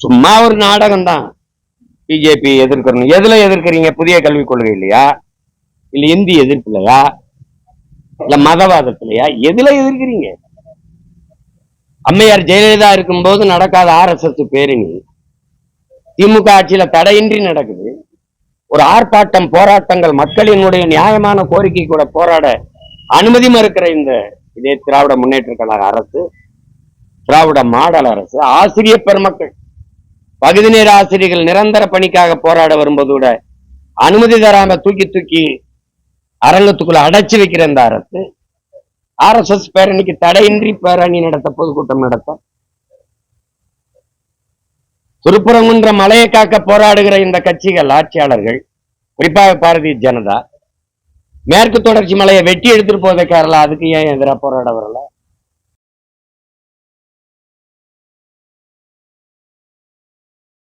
சும்மா ஒரு நாடகம் தான் பிஜேபி எதிர்க்கணும் எதுல எதிர்க்கிறீங்க? புதிய கல்விக் கொள்கை இல்லையா இல்ல இந்தி எதிர்ப்புலையா? இல்ல மதவாதத்திலையா? எதுல எதிர்க்கிறீங்க? அம்மையார் ஜெயலலிதா இருக்கும்போது நடக்காத ஆர்எஸ்எஸ் பேரணி. திமுக ஆட்சியில தடையின்றி நடக்குது. ஒரு ஆர்ப்பாட்டம் போராட்டங்கள் மக்களினுடைய நியாயமான கோரிக்கை கூட போராட அனுமதி மறுக்கிற இந்த இதே திராவிட முன்னேற்ற கழக அரசு திராவிட மாடல் அரசு ஆசிரியர் பெருமக்கள் பகுதி நேர ஆசிரியர்கள் நிரந்தர பணிக்காக போராட வரும்போது கூட அனுமதி தராம தூக்கி தூக்கி அரங்கத்துக்குள்ள அடைச்சு வைக்கிற இந்த அரசு ஆர்எஸ்எஸ் பேரணிக்கு தடையின்றி பேரணி நடத்த பொதுக்கூட்டம் நடத்த. திருப்புறங்குன்ற மலையை காக்க போராடுகிற இந்த கட்சிகள் ஆட்சியாளர்கள் குறிப்பாக பாரதிய ஜனதா மேற்கு தொடர்ச்சி மலையை வெட்டி எடுத்துட்டு போதை கேரளா அதுக்கு ஏன் எதிராக போராட வரல?